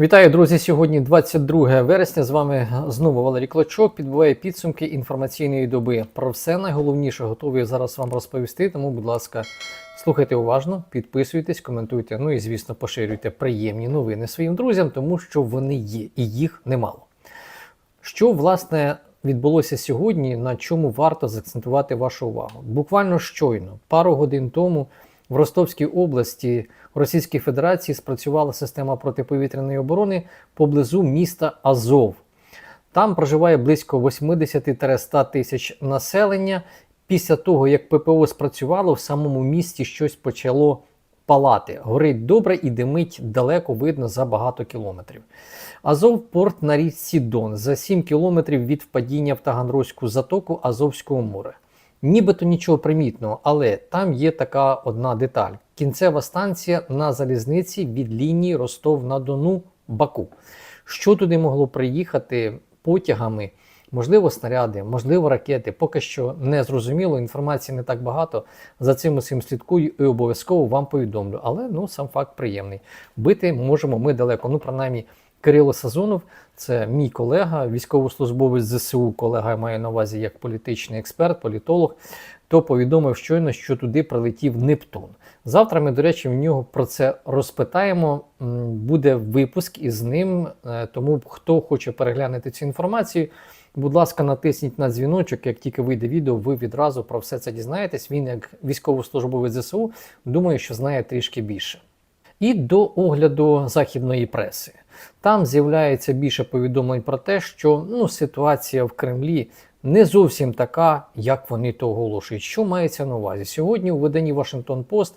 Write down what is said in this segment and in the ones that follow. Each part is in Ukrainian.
Вітаю, друзі! Сьогодні 22 вересня. З вами знову Валерій Клочок. Підбиває підсумки інформаційної доби. Про все найголовніше готовий зараз вам розповісти. Тому, будь ласка, слухайте уважно, підписуйтесь, коментуйте. Ну і звісно, поширюйте приємні новини своїм друзям, тому що вони є, і їх немало. Що власне відбулося сьогодні, на чому варто заакцентувати вашу увагу? Буквально щойно, пару годин тому, в Ростовській області Російської Федерації спрацювала система протиповітряної оборони поблизу міста Азов. Там проживає близько 80-100 тисяч населення. Після того, як ППО спрацювало, в самому місті щось почало палати. Горить добре і димить далеко видно за багато кілометрів. Азов порт на річці Дон за 7 кілометрів від впадіння в Таганрозьку затоку Азовського моря. Нібито нічого примітного, але там є така одна деталь: кінцева станція на залізниці від лінії Ростов-на-Дону Баку. Що туди могло приїхати потягами? Можливо, снаряди, можливо, ракети. Поки що не зрозуміло, інформації не так багато. За цим усім слідкую і обов'язково вам повідомлю. Але ну сам факт приємний. Бити можемо ми далеко. Ну, принаймні, Кирило Сазонов, це мій колега, військовослужбовець ЗСУ, колега я маю на увазі як політичний експерт, політолог, то повідомив щойно, що туди прилетів Нептун. Завтра ми, до речі, в нього про це розпитаємо. Буде випуск із ним. е, Тому хто хоче переглянути цю інформацію, будь ласка, натисніть на дзвіночок. Як тільки вийде відео, ви відразу про все це дізнаєтесь. Він, як військовослужбовець ЗСУ, думаю, що знає трішки більше. І до огляду західної преси. Там з'являється більше повідомлень про те, що ну, ситуація в Кремлі не зовсім така, як вони то оголошують. Що мається на увазі? Сьогодні у виданні Вашингтон Пост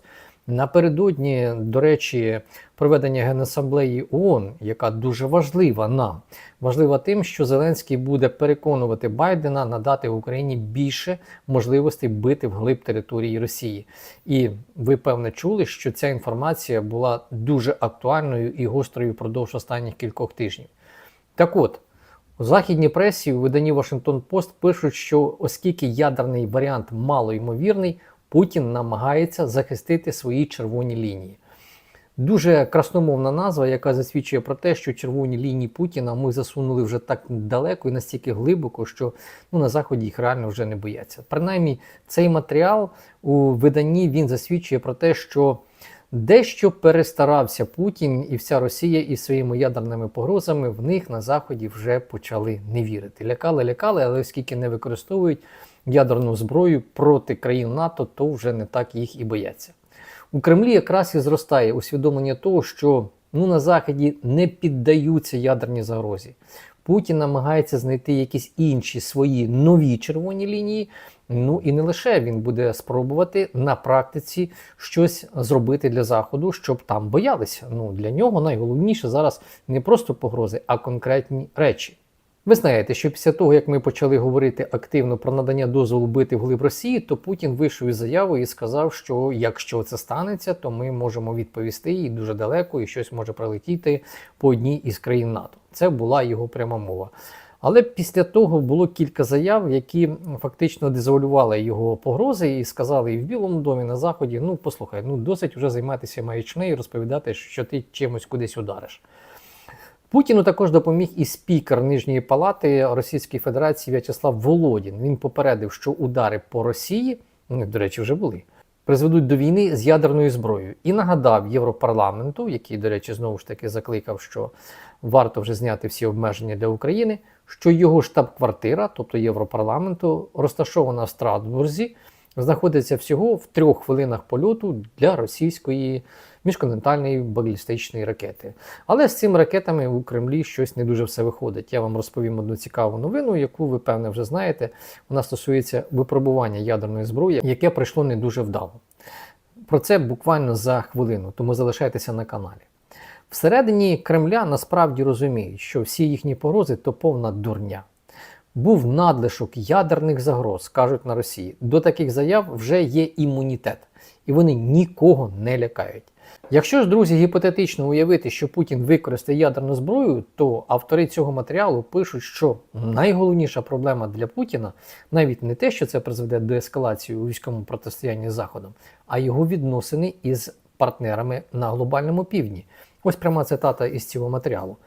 напередодні, до речі, проведення Генасамблеї ООН, яка дуже важлива нам, важлива тим, що Зеленський буде переконувати Байдена надати Україні більше можливостей бити вглиб території Росії. І ви певне чули, що ця інформація була дуже актуальною і гострою впродовж останніх кількох тижнів. Так от. У західній пресі у виданні Вашингтон Пост пишуть, що оскільки ядерний варіант мало ймовірний, Путін намагається захистити свої червоні лінії. Дуже красномовна назва, яка засвідчує про те, що червоні лінії Путіна ми засунули вже так далеко і настільки глибоко, що ну, на Заході їх реально вже не бояться. Принаймні, цей матеріал у виданні він засвідчує про те, що дещо перестарався Путін і вся Росія із своїми ядерними погрозами в них на Заході вже почали не вірити. Лякали, лякали, але оскільки не використовують ядерну зброю проти країн НАТО, то вже не так їх і бояться. У Кремлі якраз і зростає усвідомлення того, що ну, на Заході не піддаються ядерній загрозі. Путін намагається знайти якісь інші свої нові червоні лінії. Ну і не лише він буде спробувати на практиці щось зробити для заходу, щоб там боялися. Ну для нього найголовніше зараз не просто погрози, а конкретні речі. Ви знаєте, що після того, як ми почали говорити активно про надання дозволу бити вглиб Росії, то Путін вийшов із заявою і сказав, що якщо це станеться, то ми можемо відповісти і дуже далеко, і щось може прилетіти по одній із країн НАТО. Це була його пряма мова. Але після того було кілька заяв, які фактично дезавалювали його погрози і сказали і в Білому домі, на Заході: ну послухай, ну досить вже займатися маячнею розповідати, що ти чимось кудись удариш. Путіну також допоміг і спікер Нижньої палати Російської Федерації В'ячеслав Володін. Він попередив, що удари по Росії, до речі, вже були, призведуть до війни з ядерною зброєю. І нагадав Європарламенту, який, до речі, знову ж таки закликав, що варто вже зняти всі обмеження для України, що його штаб-квартира, тобто Європарламенту, розташована в Страсбурзі, знаходиться всього в трьох хвилинах польоту для російської міжконтинентальної балістичної ракети. Але з цими ракетами у Кремлі щось не дуже все виходить. Я вам розповім одну цікаву новину, яку ви певне вже знаєте. Вона стосується випробування ядерної зброї, яке пройшло не дуже вдало. Про це буквально за хвилину, тому залишайтеся на каналі. Всередині Кремля насправді розуміють, що всі їхні погрози то повна дурня. Був надлишок ядерних загроз, кажуть на Росії. До таких заяв вже є імунітет, і вони нікого не лякають. Якщо ж, друзі, гіпотетично уявити, що Путін використає ядерну зброю, то автори цього матеріалу пишуть, що найголовніша проблема для Путіна навіть не те, що це призведе до ескалації у військовому протистоянні з Заходом, а його відносини із партнерами на глобальному півдні. Ось пряма цитата із цього матеріалу.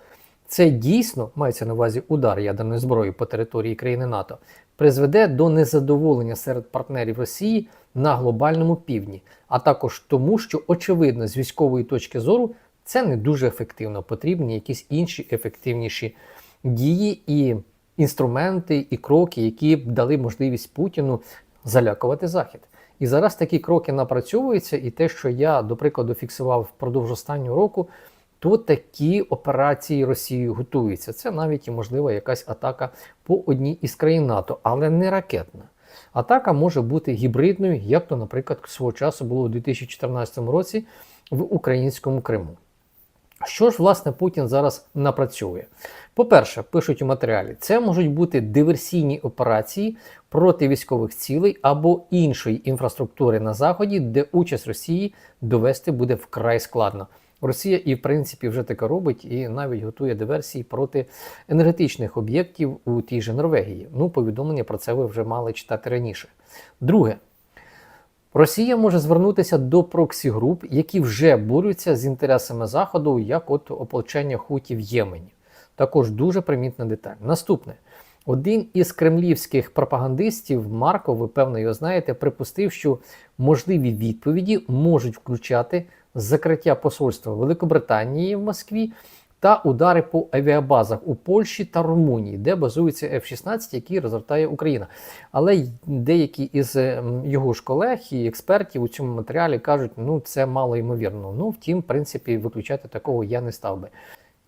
Це дійсно мається на увазі удар ядерної зброї по території країни НАТО, призведе до незадоволення серед партнерів Росії на глобальному півдні, а також тому, що очевидно з військової точки зору це не дуже ефективно. Потрібні якісь інші ефективніші дії і інструменти, і кроки, які б дали можливість Путіну залякувати Захід. І зараз такі кроки напрацьовуються, і те, що я, до прикладу, фіксував впродовж останнього року, то такі операції Росії готуються. Це навіть і можлива якась атака по одній із країн НАТО, але не ракетна. Атака може бути гібридною, як то, наприклад, свого часу було у 2014 році в українському Криму. Що ж, власне, Путін зараз напрацьовує? По-перше, пишуть у матеріалі, це можуть бути диверсійні операції проти військових цілей або іншої інфраструктури на Заході, де участь Росії довести буде вкрай складно. Росія і в принципі вже таке робить, і навіть готує диверсії проти енергетичних об'єктів у тій же Норвегії. Ну, повідомлення про це ви вже мали читати раніше. Друге, Росія може звернутися до проксі груп, які вже борються з інтересами Заходу, як от ополчення Хуті в Ємені. Також дуже примітна деталь. Наступне. Один із кремлівських пропагандистів, Марко, ви певно його знаєте, припустив, що можливі відповіді можуть включати закриття посольства Великобританії в Москві та удари по авіабазах у Польщі та Румунії, де базується F-16, який розгортає Україна. Але деякі із ем, його ж колег і експертів у цьому матеріалі кажуть, ну це мало ймовірно. Ну, втім, в принципі, виключати такого я не став би.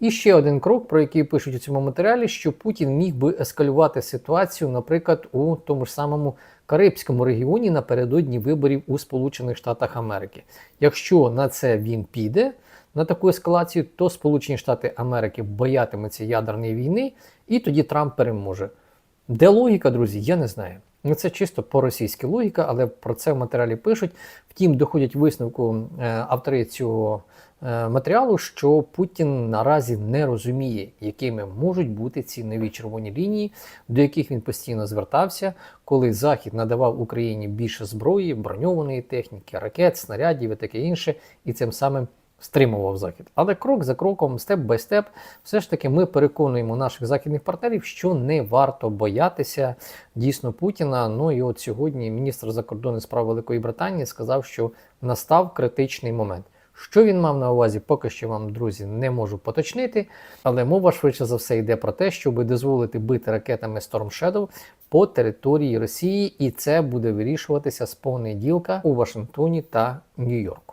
І ще один крок, про який пишуть у цьому матеріалі, що Путін міг би ескалювати ситуацію, наприклад, у тому ж самому Карибському регіоні напередодні виборів у Сполучених Штатах Америки. Якщо на це він піде, на таку ескалацію, то Сполучені Штати Америки боятимуться ядерної війни, і тоді Трамп переможе. Де логіка, друзі, я не знаю. Ну, Це чисто по-російськи логіка, але про це в матеріалі пишуть. Втім, доходять висновку е, автори цього е, матеріалу, що Путін наразі не розуміє, якими можуть бути ці нові червоні лінії, до яких він постійно звертався, коли Захід надавав Україні більше зброї, броньованої техніки, ракет, снарядів і таке інше, і цим самим стримував Захід. Але крок за кроком, степ бай степ, все ж таки ми переконуємо наших західних партнерів, що не варто боятися дійсно Путіна. Ну і от сьогодні міністр закордонних справ Великої Британії сказав, що настав критичний момент. Що він мав на увазі, поки що вам, друзі, не можу поточнити, але мова швидше за все йде про те, щоб дозволити бити ракетами Storm Shadow по території Росії, і це буде вирішуватися з понеділка у Вашингтоні та Нью-Йорку.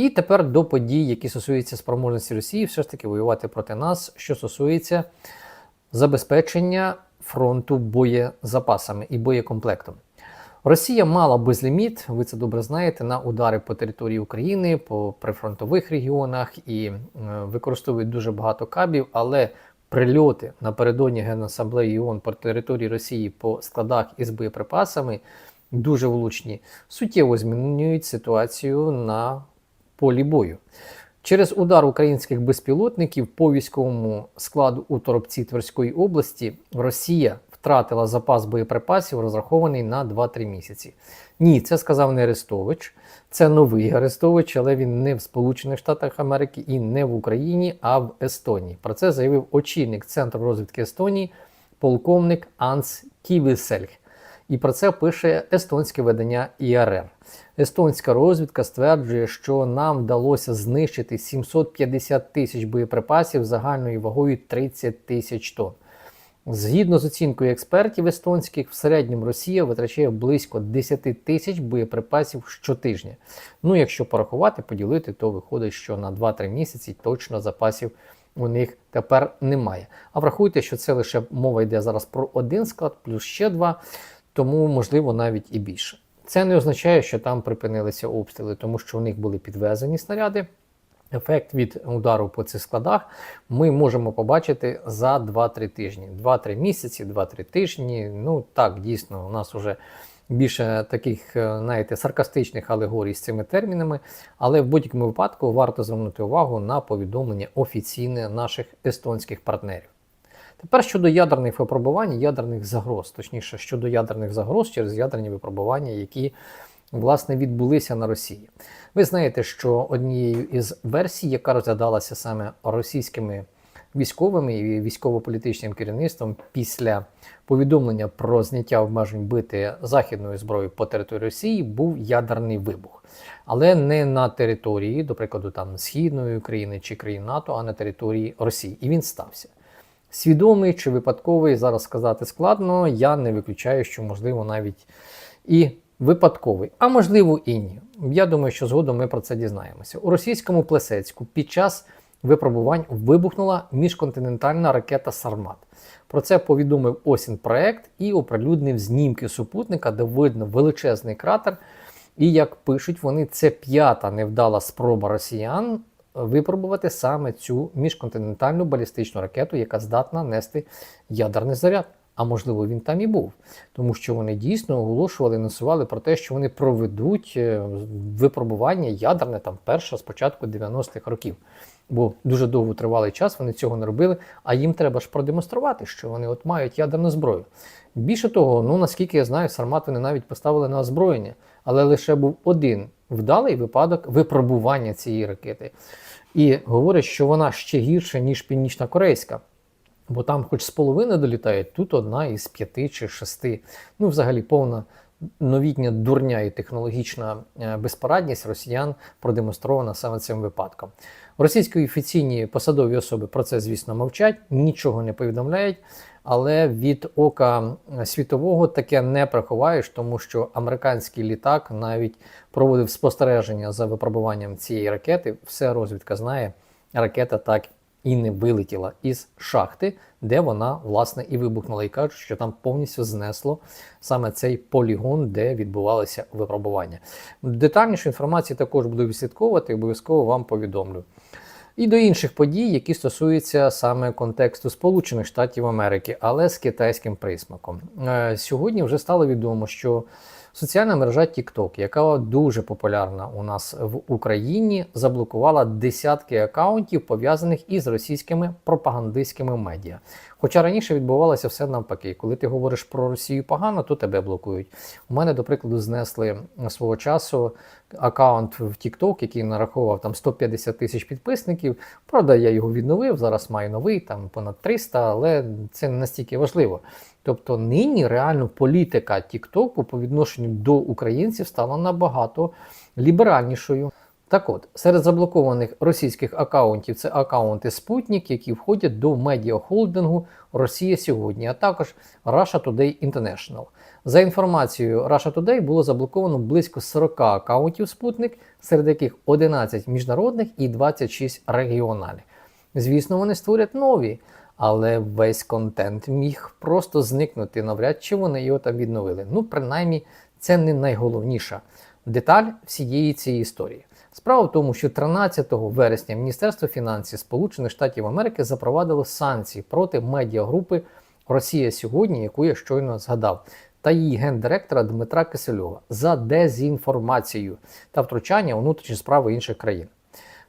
І тепер до подій, які стосуються спроможності Росії, все ж таки воювати проти нас, що стосується забезпечення фронту боєзапасами і боєкомплектом. Росія мала безліміт, ви це добре знаєте, на удари по території України, по прифронтових регіонах і е, використовують дуже багато кабів, але прильоти напередодні Генасамблеї ООН по території Росії по складах із боєприпасами дуже влучні, суттєво змінюють ситуацію на полі бою. Через удар українських безпілотників по військовому складу у Торопці Тверської області Росія втратила запас боєприпасів, розрахований на 2-3 місяці. Ні, це сказав не Арестович, це новий Арестович, але він не в Сполучених Штатах Америки і не в Україні, а в Естонії. Про це заявив очільник Центру розвідки Естонії, полковник Анс Ківісельх. І про це пише естонське видання ІРР. Естонська розвідка стверджує, що нам вдалося знищити 750 тисяч боєприпасів загальною вагою 30 тисяч тонн. Згідно з оцінкою експертів естонських, в середньому Росія витрачає близько 10 тисяч боєприпасів щотижня. Ну, якщо порахувати, поділити, то виходить, що на 2-3 місяці точно запасів у них тепер немає. А врахуйте, що це лише мова йде зараз про один склад, плюс ще два, тому можливо навіть і більше. Це не означає, що там припинилися обстріли, тому що у них були підвезені снаряди. Ефект від удару по цих складах ми можемо побачити за 2-3 тижні. 2-3 місяці, 2-3 тижні. Ну так, дійсно, у нас вже більше таких, е, знаєте, саркастичних алегорій з цими термінами. Але в будь-якому випадку варто звернути увагу на повідомлення офіційне наших естонських партнерів. Тепер щодо ядерних випробувань, ядерних загроз, точніше щодо ядерних загроз через ядерні випробування, які власне відбулися на Росії. Ви знаєте, що однією із версій, яка розглядалася саме російськими військовими і військово-політичним керівництвом після повідомлення про зняття обмежень бити західною зброєю по території Росії, був ядерний вибух, але не на території, до прикладу, там східної України чи країн НАТО, а на території Росії. І він стався. Свідомий чи випадковий зараз сказати складно. Я не виключаю, що можливо навіть і випадковий, а можливо і ні. Я думаю, що згодом ми про це дізнаємося. У російському Плесецьку під час випробувань вибухнула міжконтинентальна ракета Сармат. Про це повідомив Осін проект і оприлюднив знімки супутника, де видно величезний кратер. І як пишуть вони, це п'ята невдала спроба росіян випробувати саме цю міжконтинентальну балістичну ракету, яка здатна нести ядерний заряд. А можливо, він там і був, тому що вони дійсно оголошували, насували про те, що вони проведуть е, випробування ядерне там перше з початку 90-х років. Бо дуже довго тривалий час вони цього не робили, а їм треба ж продемонструвати, що вони от мають ядерну зброю. Більше того, ну наскільки я знаю, Сармат вони навіть поставили на озброєння, але лише був один вдалий випадок випробування цієї ракети. І говорять, що вона ще гірша, ніж північно-корейська. Бо там, хоч з половини долітають, тут одна із п'яти чи шести. Ну, взагалі, повна новітня дурня і технологічна е, безпорадність росіян продемонстрована саме цим випадком. Російські офіційні посадові особи про це, звісно, мовчать, нічого не повідомляють. Але від ока світового таке не приховаєш, тому що американський літак навіть проводив спостереження за випробуванням цієї ракети. Все розвідка знає, ракета так і не вилетіла із шахти, де вона власне і вибухнула. І кажуть, що там повністю знесло саме цей полігон, де відбувалися випробування. Детальнішу інформацію також буду відслідковувати, обов'язково вам повідомлю. І до інших подій, які стосуються саме контексту Сполучених Штатів Америки, але з китайським присмаком. Е, сьогодні вже стало відомо, що соціальна мережа TikTok, яка дуже популярна у нас в Україні, заблокувала десятки акаунтів, пов'язаних із російськими пропагандистськими медіа. Хоча раніше відбувалося все навпаки, коли ти говориш про Росію погано, то тебе блокують. У мене, до прикладу, знесли свого часу аккаунт в TikTok, який нараховував там 150 тисяч підписників. Правда, я його відновив. Зараз маю новий, там понад 300, але це не настільки важливо. Тобто нині реально політика TikTok по відношенню до українців стала набагато ліберальнішою. Так от, серед заблокованих російських акаунтів це акаунти Спутник, які входять до медіахолдингу Росія сьогодні, а також Russia Today International. За інформацією Russia Today було заблоковано близько 40 акаунтів Спутник, серед яких 11 міжнародних і 26 регіональних. Звісно, вони створять нові, але весь контент міг просто зникнути. Навряд чи вони його там відновили. Ну, принаймні, це не найголовніша деталь всієї цієї історії. Справа в тому, що 13 вересня Міністерство фінансів Сполучених Штатів Америки запровадило санкції проти медіагрупи Росія сьогодні, яку я щойно згадав, та її гендиректора Дмитра Кисельова за дезінформацію та втручання у внутрішні справи інших країн.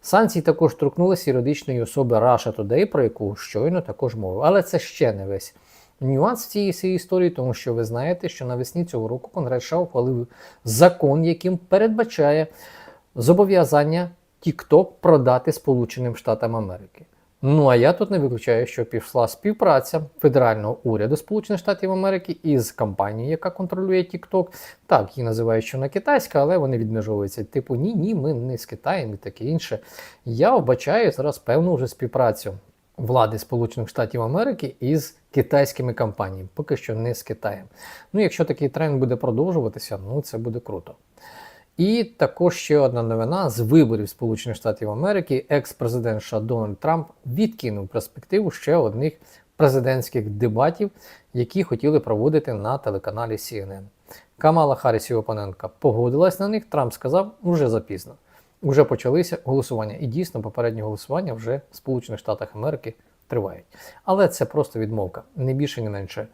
Санкції також торкнулися юридичної особи Russia Today, про яку щойно також мовив. Але це ще не весь нюанс цієї цієї історії, тому що ви знаєте, що навесні цього року Конгрес США ухвалив закон, яким передбачає зобов'язання TikTok продати Сполученим Штатам Америки. Ну а я тут не виключаю, що пішла співпраця федерального уряду Сполучених Штатів Америки із компанією, яка контролює TikTok. Так, її називають, що вона китайська, але вони відмежовуються. Типу, ні, ні, ми не з Китаєм і таке інше. Я вбачаю зараз певну вже співпрацю влади Сполучених Штатів Америки із китайськими компаніями, поки що не з Китаєм. Ну, якщо такий тренд буде продовжуватися, ну це буде круто. І також ще одна новина з виборів Сполучених Штатів Америки. Екс-президент Дональд Трамп відкинув перспективу ще одних президентських дебатів, які хотіли проводити на телеканалі CNN. Камала Харріс і опонентка погодилась на них. Трамп сказав, уже запізно. Уже почалися голосування. І дійсно, попереднє голосування вже в Сполучених Штатах Америки тривають. Але це просто відмовка, не більше, не менше.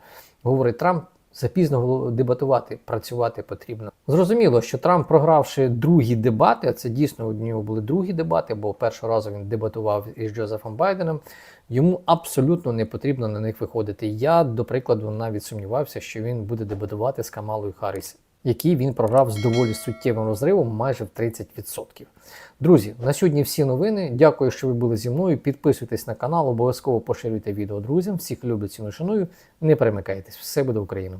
Говорить Трамп, запізно дебатувати, працювати потрібно. Зрозуміло, що Трамп, програвши другі дебати, а це дійсно у нього були другі дебати, бо першого разу він дебатував із Джозефом Байденом. Йому абсолютно не потрібно на них виходити. Я, до прикладу, навіть сумнівався, що він буде дебатувати з Камалою Харріс. який він програв з доволі суттєвим розривом майже в 30%. Друзі, на сьогодні всі новини. Дякую, що ви були зі мною. Підписуйтесь на канал, обов'язково поширюйте відео друзям. Всіх люблю, ціную, шаную. Не перемикайтесь. Все буде Україна!